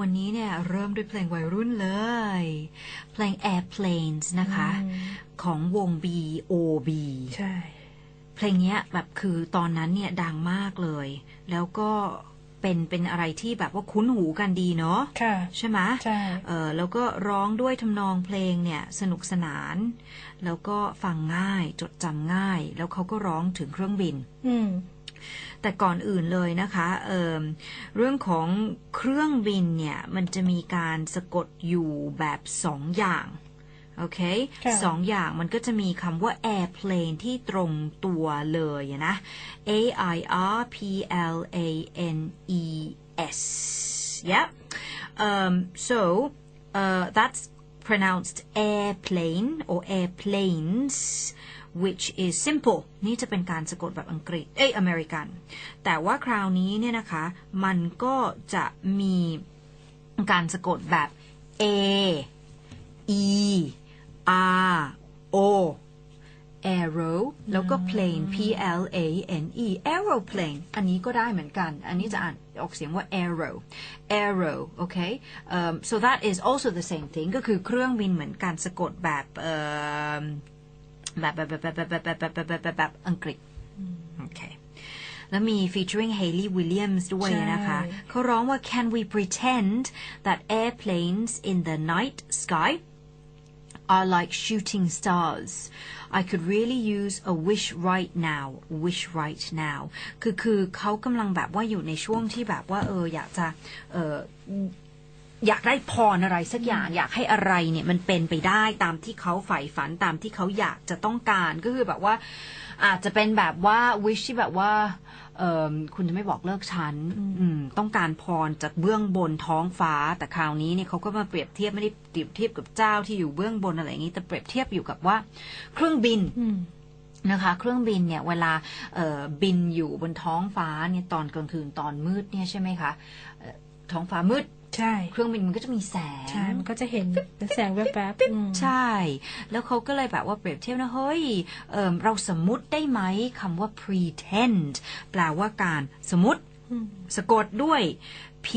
วันนี้เนี่ยเริ่มด้วยเพลงวัยรุ่นเลย เพลง Airplanes นะคะอืมของวง B.O.B ใช่ เพลงเนี้ยแบบคือตอนนั้นเนี่ยดังมากเลย แล้วก็เป็นเป็นอะไรที่แบบว่าคุ้นหูกันดีเนาะค่ะใช่ไหมใช่เออแล้วก็ร้องด้วยทำนองเพลงเนี่ยสนุกสนาน แล้วก็ฟังง่ายจดจำง่าย แล้วเขาก็ร้องถึงเครื่องบิน อืม แต่ก่อนอื่นเลยนะคะเอ่มเรื่องของเครื่องบินเนี่ย มันจะมีการสะกดอยู่แบบสองอย่างโอเคค่ะสองอย่างมันก็จะมีคำว่า airplane ที่ตรงตัวเลยนะ A I R P L A N E S yep um, so uh, that's pronounced airplane or airplanes which is simple นี่จะเป็นการสะกดแบบอังกฤษ เอ้ยอเมริกัน แต่ว่าคราวนี้เนี่ยนะคะ มันก็จะมีการสะกดแบบ A E R O arrow แล้วก็ plane P L A N E aeroplane อันนี้ก็ได้เหมือนกัน อันนี้จะอ่านออกเสียงว่า arrow arrow โอเค um, so that is also the same thing ก็คือเครื่องบินเหมือนกันสะกดแบบเอิ่ม แบบแบบแบบแบบแบบแบบแบบแบบแบบแบบอังกฤษโอเคแล้วมี featuring Hayley Williams ด้วยนะคะเขาร้องว่า Can we pretend that airplanes in the night sky are like shooting stars I could really use a wish right now wish right now คือคือเขากำลังแบบว่าอยู่ในช่วงที่แบบว่าเอออยากจะเออ อยากได้พรอะไรสักอย่างอยากให้อะไรเนี่ยมันเป็นไปได้ตามที่เขาใฝ่ฝันตามที่เขาอยากจะต้องการก็คือแบบว่า อาจจะเป็นแบบว่า wish ที่แบบว่าเออคุณจะไม่บอกเลิกฉันต้องการพรจากเบื้องบนท้องฟ้า แต่คราวนี้เนี่ยเขาก็มาเปรียบเทียบไม่ได้เปรียบเทียบกับเจ้าที่อยู่เบื้องบนอะไรอย่างนี้แต่เปรียบเทียบอยู่กับว่า เครื่องบินนะคะ เครื่องบินเนี่ยเวลาเออบินอยู่บนท้องฟ้าเนี่ยตอนกลางคืนตอนมืดเนี่ยใช่ไหมคะท้องฟ้ามืด ใช่ เครื่องบินมันก็จะมีแสง ใช่ มันก็จะเห็นเป็นแสงแวบๆอืมใช่ แล้วเขาก็เลยแบบว่าเปรียบเทียบนะ เฮ้ยเอิ่มเราสมมติได้ไหมคำว่า pretend แปลว่าการสมมติอืม สะกดด้วย P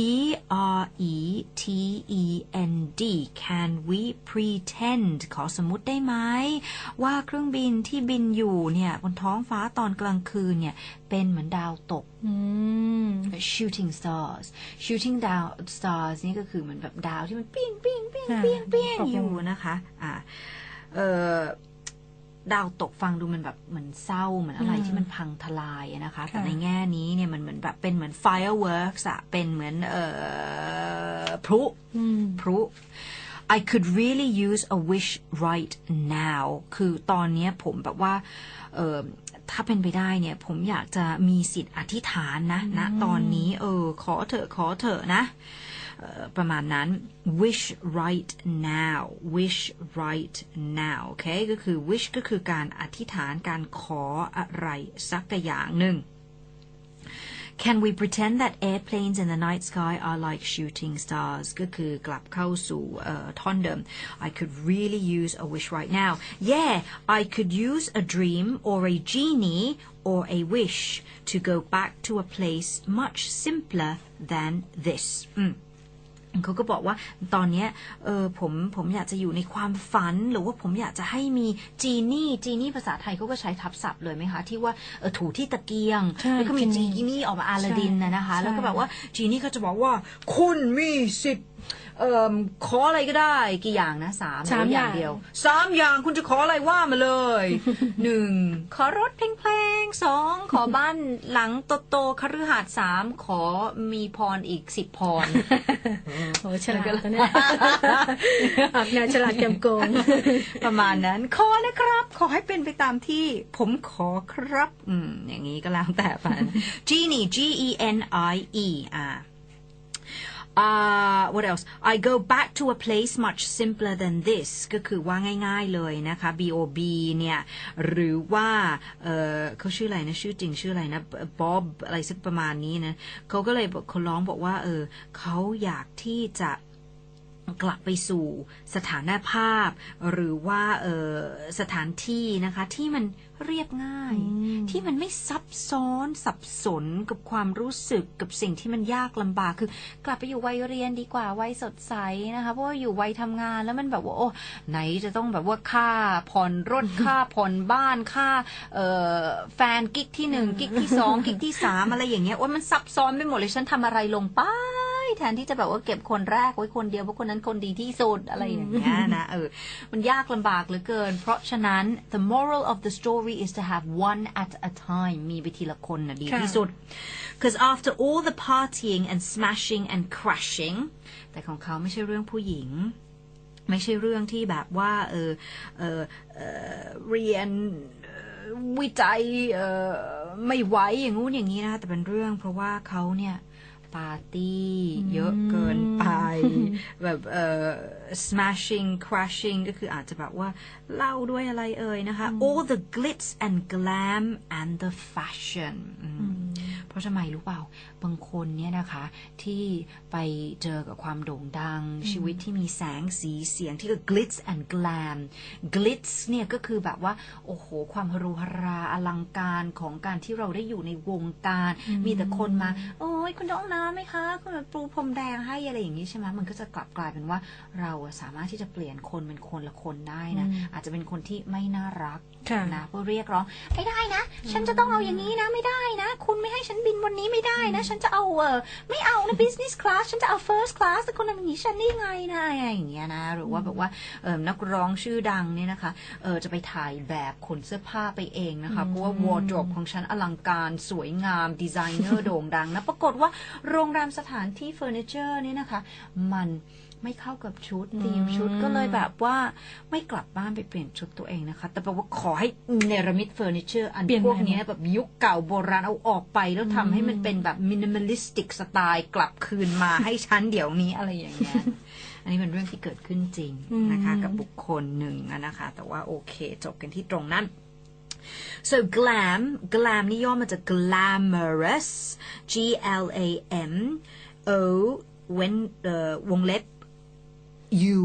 R E T E N D Can we pretend ขอสมมุติได้ไหม ว่าเครื่องบินที่บินอยู่เนี่ยบนท้องฟ้าตอนกลางคืนเนี่ย เป็นเหมือนดาวตกอืม shooting stars shooting ดาว stars นี่ก็คือเหมือนแบบดาวที่มันเปี้ยงเปี้ยงเปี้ยงอ่าเปี้ยงเปี้ยงตกลงอยู่นะคะ อ่าเอ่อ ดาวตกฟังดูมันแบบเหมือนเศร้าเหมือนอะไรที่มันพังทลายอะนะคะ แต่ในแง่นี้เนี่ยมันเหมือนแบบเป็นเหมือน fireworks อะเป็นเหมือนเอ่อพลุอืมพลุ I could really use a wish right now คือตอนเนี้ยผมแบบว่าเออถ้าเป็นไปได้เนี่ย ผมอยากจะมีสิทธิ์อธิษฐานนะณตอนนี้ เออ ขอเถอะขอเถอะนะเอ่อ ประมาณนั้น wish right now wish right now โอเคก็คือ wish ก็คือการอธิษฐานการขออะไรสักอย่างหนึ่ง Can we pretend that airplanes in the night sky are like shooting stars ก็คือกลับเข้าสู่เอ่อท่อนเดิม I could really use a wish right now yeah I could use a dream or a genie or a wish to go back to a place much simpler than this อืม เขาก็บอกว่าตอนเนี้ยเออผมผมอยากจะอยู่ในความฝัน หรือว่าผมอยากจะให้มีจีนี่จีนี่ภาษาไทยเขาก็ใช้ทับศัพท์เลยไหมคะ ที่ว่าเออถูที่ตะเกียงใช่แล้วก็มีจีจีนี่นี่ออกมาอาลาดินนะนะคะใช่แล้วก็แบบว่าจีนี่ก็จะบอกว่า คุณมีสิทธิ์ เอ่อขออะไรก็ได้กี่อย่างนะสามสามหรือย่างอย่าง เดียวสามอย่างคุณจะขออะไรว่ามาเลยหนึ่งขอรถเพลงๆสองขอบ้านหลังโตๆคฤหาสน์สามขอมีพรอีกสิบพร โอ้ฉลาดนะเนี่ย ออกแนวฉลาดแกมโกง ประมาณนั้นขอนะครับ ขอให้เป็นไปตามที่ ผมขอครับ อืม อย่างนี้ก็แล้วแต่ไป Genie G E N I E อ่า uh, what else I go back to a place much simpler than this ก็คือว่าง่ายๆเลยนะคะ B O B เนี่ยหรือว่าเออเขาชื่ออะไรนะชื่อจริงชื่ออะไรนะบ๊อบอะไรสักประมาณนี้นะเขาก็เลยเขาร้องบอกว่าเออเขาอยากที่จะ กลับไปสู่สถานภาพ หรือว่าเออสถานที่นะคะ ที่มันเรียบง่าย ที่มันไม่ซับซ้อนสับสนกับความรู้สึกกับสิ่งที่มันยากลำบากคือ กลับไปอยู่วัยเรียนดีกว่าวัยสดใสนะคะเพราะว่าอยู่วัยทำงานแล้วมันแบบว่าโอ้ไหนจะต้องแบบว่าค่าผ่อนรถค่าผ่อนบ้านค่าเอ่อแฟนกิ๊กที่หนึ่งกิ๊กที่สองกิ๊กที่สามอะไรอย่างเงี้ยโอ้ยมันซับซ้อนไปหมดเลยฉันทำอะไรลงไป แทนที่จะแบบว่าเก็บคนแรกไว้คนเดียวเพราะคนนั้นคนดีที่สุดอะไรอย่างเงี้ยนะเออมันยากลำบากเหลือเกิน เพราะฉะนั้น the moral of the story is to have one at a time มีไปทีละคนนะดีค่ะที่สุด because after all the partying and smashing and crashing แต่ของเขาไม่ใช่เรื่องผู้หญิงไม่ใช่เรื่องที่แบบว่า เออเออเออเรียนเอ่อวิจัยเออไม่ไหวอย่างงู้นอย่างนี้นะคะแต่เป็นเรื่องเพราะว่าเขาเนี่ย ปาร์ตี้ เยอะเกินไป แบบเออ smashing crashing ก็คืออาจจะแบบว่าเล่าด้วยอะไรเอ่ยนะคะ all the glitz and glam and the fashion อืมเพ ราะทำไมรู้เปล่า บางคนเนี่ยนะคะ ที่ไปเจอกับความโด่งดัง ชีวิตที่มีแสงสีเสียงที่ก็ glitz and glam glitz เนี่ยก็คือแบบว่า โอ้โห ความฮารุฮาราอลังการของการที่เราได้อยู่ในวงการ มีแต่คนมา โอ้ยคุณน้องน้ำไหมคะ คุณแบบปูพรมแดงให้อะไรอย่างนี้ใช่ไหมมันก็จะกลับกลายเป็นว่าเราอะสามารถที่จะเปลี่ยนคนเป็นคนละคนได้นะ อาจจะเป็นคนที่ไม่น่ารักค่ะนะเพื่อเรียกร้องไม่ได้นะ ฉันจะต้องเอาอย่างนี้นะไม่ได้นะคุณไม่ ให้ฉันบินวันนี้ไม่ได้นะ ฉันจะเอาเออไม่เอานะ business class ฉันจะเอา first class แต่คุณทำอย่างนี้ฉันได้ไงนะอะไรอย่างเงี้ยนะ หรือว่าแบบว่าเออนักร้องชื่อดังเนี่ยนะคะเออจะไปถ่ายแบบขนเสื้อผ้าไปเองนะคะ เพราะว่า wardrobe ของฉันอลังการสวยงามดีไซเนอร์โด่งดังนะ ปรากฏว่าโรงแรมสถานที่เฟอร์นิเจอร์เนี่ยนะคะ มัน ไม่เข้ากับชุดธีมชุดก็เลยแบบว่าไม่กลับบ้านไปเปลี่ยนชุดตัวเองนะคะ แต่แปลว่าขอให้เนรมิตเฟอร์นิเจอร์อันเปลี่ยนพวกใหม่เนี้ยแบบยุคเก่าโบราณเอาออกไป แล้วทำให้มันเป็นแบบมินิม a ลิสติกสไตล์กลับคืนมาให้ฉันเดี๋ยวนี้อะไรอย่างเงี้ยอันนี้เป็นเรื่องที่เกิดขึ้นจริงนะคะกับบุคคลหนึ่งอะนะคะ แต่ว่าโอเค จบกันที่ตรงนั้น so glam glam นี่ย่อมาจาก glamorous G L A M O เว้นเอ่อวงเล็บ U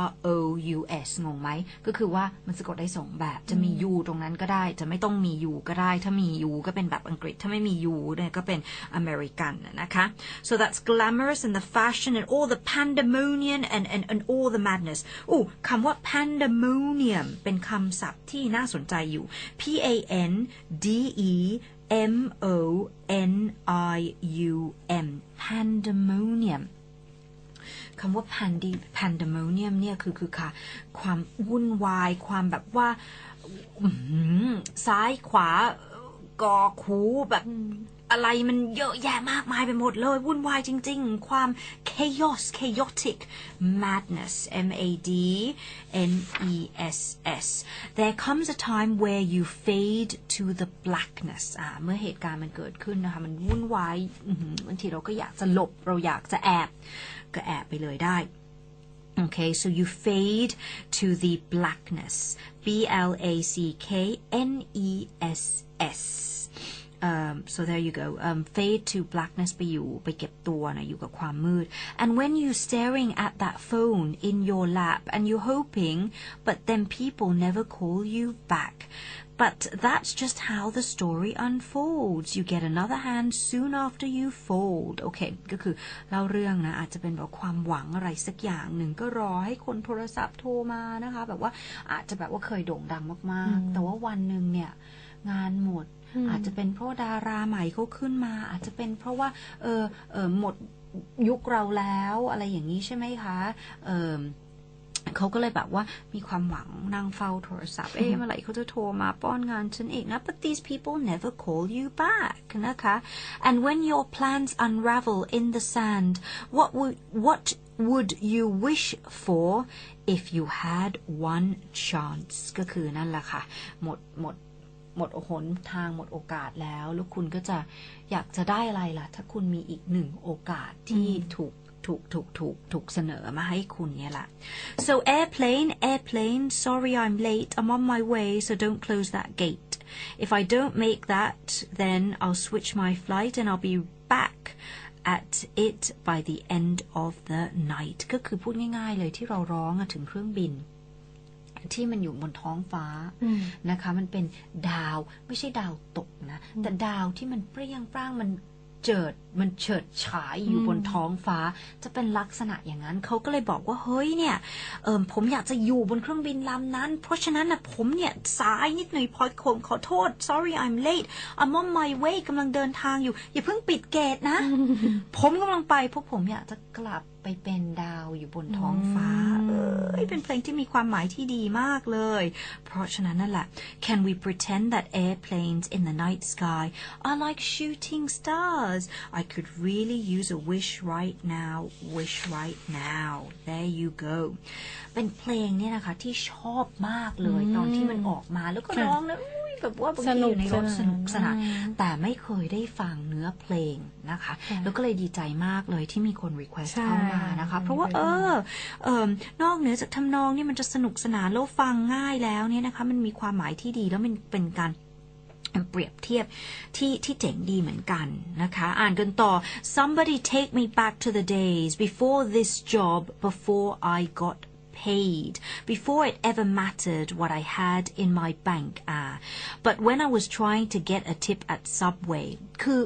R O U S งงไหม ก็คือว่ามันสะกดได้สองแบบ จะมี U ตรงนั้นก็ได้ จะไม่ต้องมี U ก็ได้ ถ้ามี U ก็เป็นแบบอังกฤษ ถ้าไม่มี U เนี่ยก็เป็นอเมริกันนะคะ so that's glamorous and the fashion and all the pandemonium and and and all the madness อู้คำว่า pandemonium เป็นคำศัพท์ที่น่าสนใจอยู่ P A N D E M O N I U M pandemonium คำว่า pandi pandemonium เนี่ยคือคือค่ะ ความวุ่นวาย ความแบบว่าซ้ายขวากอคูแบบ อะไรมันเยอะแยะมากมายไปหมดเลย วุ่นวายจริง ๆ ความ chaos chaotic madness M A D N E S S there comes a time where you fade to the blackness อ่าเมื่อเหตุการณ์มันเกิดขึ้นนะคะ มันวุ่นวายบางทีเราก็อยากจะหลบ เราอยากจะแอบ ก็แอบไปเลยได้ Okay, so you fade to the blackness. B L A C K N E S S. Um, so there you go. Um, fade to blackness ไปอยู่ไปเก็บตัวนะอยู่กับความมืด and when you staring at that phone in your lap and you're hoping but then people never call you back but that's just how the story unfolds you get another hand soon after you fold โอเค ก็คือเล่าเรื่องนะ อาจจะเป็นแบบความหวังอะไรสักอย่างหนึ่งก็รอให้คนโทรศัพท์โทรมานะคะ แบบว่าอาจจะแบบว่าเคยโด่งดังมากๆ แต่ว่าวันหนึ่งเนี่ย งานหมด อาจจะเป็นเพราะดาราใหม่เขาขึ้นมา อาจจะเป็นเพราะว่า เออเออหมดยุคเราแล้วอะไรอย่างนี้ใช่ไหมคะเออเขาก็เลยแบบว่ามีความหวังนั่งเฝ้าโทรศัพท์เอ๊ะเมื่อไหร่เขาจะโทรมาป้อนงานฉันอีกนะ but these people never call you back นะคะ and when your plans unravel in the sand what would what would you wish for if you had one chance ก็คือนั่นแหละค่ะ หมดหมด หมดหนทางหมดโอกาสแล้ว แล้วคุณก็จะอยากจะได้อะไรล่ะ ถ้าคุณมีอีกหนึ่งโอกาสที่ถูกถูกถูกถูกถูกเสนอมาให้คุณเนี่ยแหละ so airplane airplane sorry I'm late I'm on my way so don't close that gate if I don't make that then I'll switch my flight and I'll be back at it by the end of the night ก็คือพูดง่ายๆเลยที่เราร้องถึงเครื่องบิน ที่มันอยู่บนท้องฟ้าอืมนะคะ มันเป็นดาวไม่ใช่ดาวตกนะ แต่ดาวที่มันเปรี้ยงปร้างมันเจิดมันเฉิดฉายอยู่บนท้องฟ้า จะเป็นลักษณะอย่างนั้นเขาก็เลยบอกว่าเฮ้ยเนี่ยเออผมอยากจะอยู่บนเครื่องบินลำนั้น เพราะฉะนั้นนะผมเนี่ยสายนิดหน่อยพอผมขอโทษ sorry I'm late I'm on my way กำลังเดินทางอยู่ อย่าเพิ่งปิดเกตนะ ผมกำลังไปเพราะผมอยากจะกลับ ไปเป็นดาวอยู่บนท้องฟ้า เอ้ยเป็นเพลงที่มีความหมายที่ดีมากเลย เพราะฉะนั้นนั่นแหละ Can we pretend that airplanes in the night sky are like shooting stars I could really use a wish right now wish right now there you go เป็นเพลงเนี่ยนะคะที่ชอบมากเลยตอนที่มันออกมาแล้วก็ค่ะร้องนะอุ้ย แบบว่าบางสทีนุอกยู่ในรถสนานสนุกสนานอืมแต่ไม่เคยได้ฟังเนื้อเพลงนะคะค่ะแล้วก็เลยดีใจมากเลยที่มีคน request ใช่เข้ามานะคะ เพราะว่าเยเออะอเออนอกเหนือจากทำนองนี่มันจะสนุกสนานแล้วฟังง่ายแล้วเนี่ยนะคะ มันมีความหมายที่ดีแล้วมันเป็นการเปรียบเทียบที่ที่เจ๋งดีเหมือนกันนะคะ อ่านกันต่อ somebody take me back to the days before this job before I got paid before it ever mattered what I had in my bank ah but when I was trying to get a tip at Subway คือ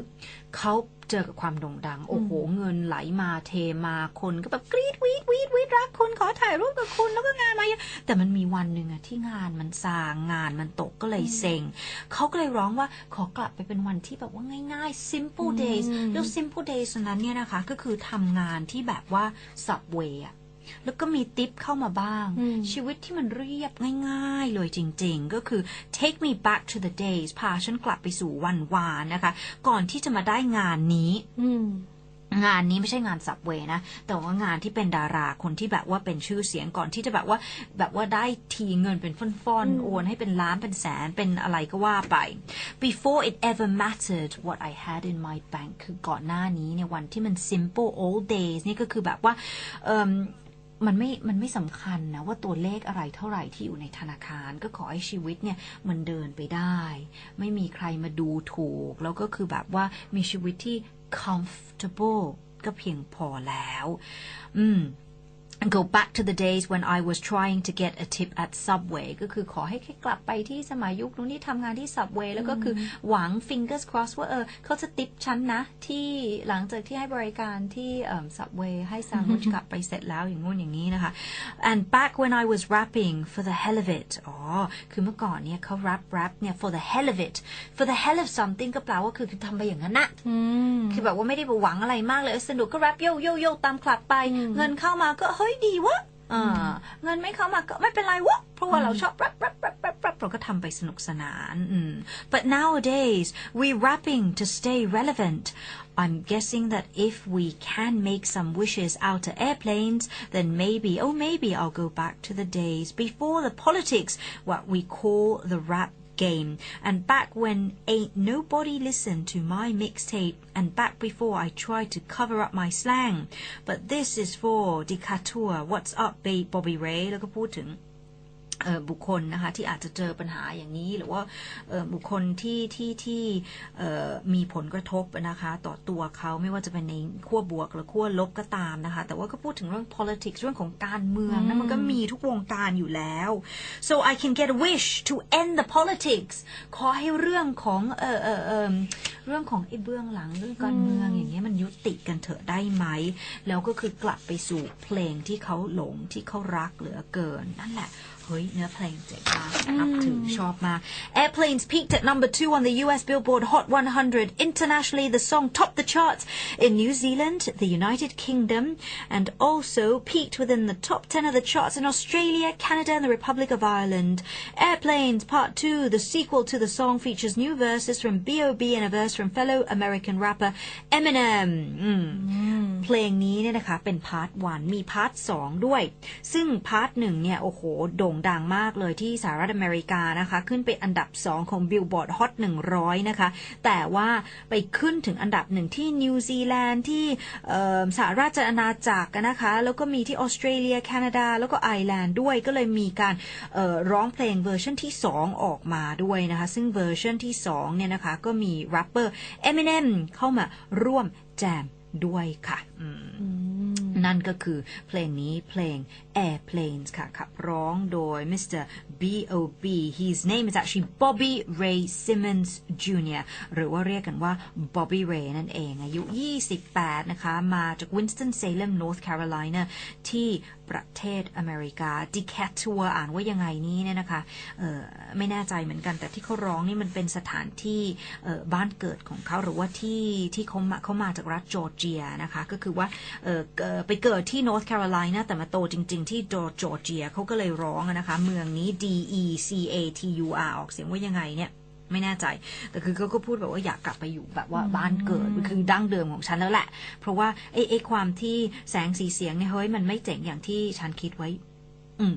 เขาเจอกับความโด่งดัง โอ้โห เงินไหลมาเทมาคนก็แบบกรี๊ดวีดวีดวีดรักคุณขอถ่ายรูปกับคุณแล้วก็งานมาเยอะแต่มันมีวันหนึ่งอะที่งานมันซางงานมันตกก็เลยเซ็งเขาก็เลยร้องว่าขอกลับไปเป็นวันที่แบบว่าง่ายๆ simple days แล้ว simple days นั้นเนี่ยนะคะ ก็คือทำงานที่แบบว่า subway อะ แล้วก็มีติปเข้ามาบ้างอืมชีวิตที่มันเรียบง่ายๆ เลยจริงๆ ก็คือ take me back to the days พาฉันกลับไปสู่วันวานนะคะ ก่อนที่จะมาได้งานนี้อืมงานนี้ไม่ใช่งานสับเวนะ แต่ว่างานที่เป็นดาราคนที่แบบว่าเป็นชื่อเสียงก่อนที่จะแบบว่าแบบว่าได้ทีเงินเป็นฟ่อนๆโอนให้เป็นล้านเป็นแสนเป็นอะไรก็ว่าไป before it ever mattered what I had in my bank คือก่อนหน้านี้เนี่ยวันที่มัน simple old days นี่ก็คือแบบว่าเอิ่ มันไม่ มันไม่สำคัญนะว่าตัวเลขอะไรเท่าไหร่ที่อยู่ในธนาคาร ก็ขอให้ชีวิตเนี่ยมันเดินไปได้ ไม่มีใครมาดูถูก แล้วก็คือแบบว่ามีชีวิตที่ comfortable ก็เพียงพอแล้ว อืม and go back to the days when I was trying to get a tip at Subway ก็คือขอให้แค่กลับไปที่สมัยยุคนู้นที่ทำงานที่ Subway แล้วก็คือหวัง fingers crossed ว่าเออเขาจะติปฉันนะ ที่หลังจากที่ให้บริการที่เอ่อ Subway ให้ซานด์วิชกลับไปเสร็จแล้วอย่างงู้นอย่างนี้นะคะ and back when I was rapping for the hell of it อ๋อ คือเมื่อก่อนเนี่ยเขา rap rap เนี่ย for the hell of it for the hell of something ก็แปลว่าคือคือทำไปอย่างนั้นนะอืมคือแบบว่าไม่ได้ไปหวังอะไรมากเลยเออสนุกก็แรปโยโยโยตามคลับไป เงินเข้ามาก็เฮยดีวะอ่าเงินไม่เข้ามาก็ไม่เป็นไรวะ เพราะว่าเราชอบแรปแรปแรปแรปแรปเราก็ทำไปสนุกสนานอืม but nowadays we rapping to stay relevant I'm guessing that if we can make some wishes out of airplanes, then maybe, oh maybe I'll go back to the days before the politics, what we call the rap game and back when ain't nobody listened to my mixtape and back before I tried to cover up my slang but this is for Decatur what's up babe Bobby Ray แล้วก็พูดถึงเอ่อ บุคคลนะคะที่อาจจะเจอปัญหาอย่างนี้ หรือว่าเอ่อบุคคลที่ที่ที่เอ่อมีผลกระทบนะคะต่อตัวเขาไม่ว่าจะเป็นในขั้วบวกหรือขั้วลบก็ตามนะคะแต่ว่าก็พูดถึงเรื่อง politics เรื่องของการเมืองนะมันก็มีทุกวงการอยู่แล้ว so I can get a wish to end the politics ขอให้เรื่องของเออเออเออเรื่องของไอ้เบื้องหลังเรื่องการเมืองอย่างเงี้ยมันยุติกันเถอะได้ไหม แล้วก็คือกลับไปสู่เพลงที่เขาหลงที่เขารักเหลือเกินนั่นแหละ เฮ้ย เนื้อเพลงเจ๋งมากนับถือชอบมาก Airplanes peaked at number two on the US Billboard Hot 100 internationally the song topped the charts in New Zealand the United Kingdom and also peaked within the top 10 of the charts in Australia Canada and the Republic of Ireland Airplanes Part 2 the sequel to the song features new verses from B.O.B and a verse from fellow American rapper Eminem อืม เพลงนี้เนี่ยนะคะเป็นพาร์ทวันมีพาร์ทสองด้วย ซึ่งพาร์ทหนึ่งเนี่ย โอ้โห โด่ง ดังมากเลยที่สหรัฐอเมริกานะคะ ขึ้นไปอันดับสองของ Billboard Hot 100 นะคะ แต่ว่าไปขึ้นถึงอันดับหนึ่งที่นิวซีแลนด์ที่สหราชอาณาจักรนะคะ แล้วก็มีที่ออสเตรเลีย แคนาดา แล้วก็ไอร์แลนด์ด้วยก็เลยมีการร้องเพลงเวอร์ชันที่ 2 ออกมาด้วยนะคะ ซึ่งเวอร์ชันที่ 2 เนี่ยนะคะ ก็มีแรปเปอร์ Eminem เข้ามาร่วมแจมด้วยค่ะ นั่นก็คือเพลงนี้เพลง Airplanes ค่ะขับร้องโดย Mr. B.O.B. His name is actually Bobby Ray Simmons Jr. หรือว่าเรียกกันว่า Bobby Ray นั่นเอง อายุ 28 นะคะ มาจาก Winston-Salem North Carolina ที่ ประเทศอเมริกา Decatur อ่านว่ายังไงนี้เนี่ยนะคะไม่แน่ใจเหมือนกัน แต่ที่เขาร้องนี่มันเป็นสถานที่บ้านเกิดของเขาหรือว่าที่ที่เขามาเขามาจากรัฐจอร์เจียนะคะก็คือว่าไปเกิดที่ North Carolina แต่มาโตจริง ๆ ที่จอร์เจียเขาก็เลยร้องนะคะเมืองนี้ D E C A T U R ออกเสียงว่ายังไงเนี่ย ไม่แน่ใจ แต่คือเขาก็พูดแบบว่าอยากกลับไปอยู่แบบว่าบ้านเกิดคือดั้งเดิมของฉันแล้วแหละ เพราะว่าไอ้ไอ้ความที่แสงสีเสียงเนี่ยเฮ้ยมันไม่เจ๋งอย่างที่ฉันคิดไว้ อืม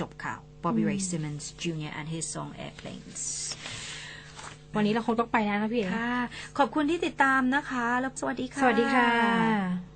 จบข่าว Bobby Ray Simmons Jr. and his song Airplanes วันนี้เราคงต้องไปแล้วนะพี่เอ๋ค่ะ ขอบคุณที่ติดตามนะคะ แล้วสวัสดีค่ะ สวัสดีค่ะ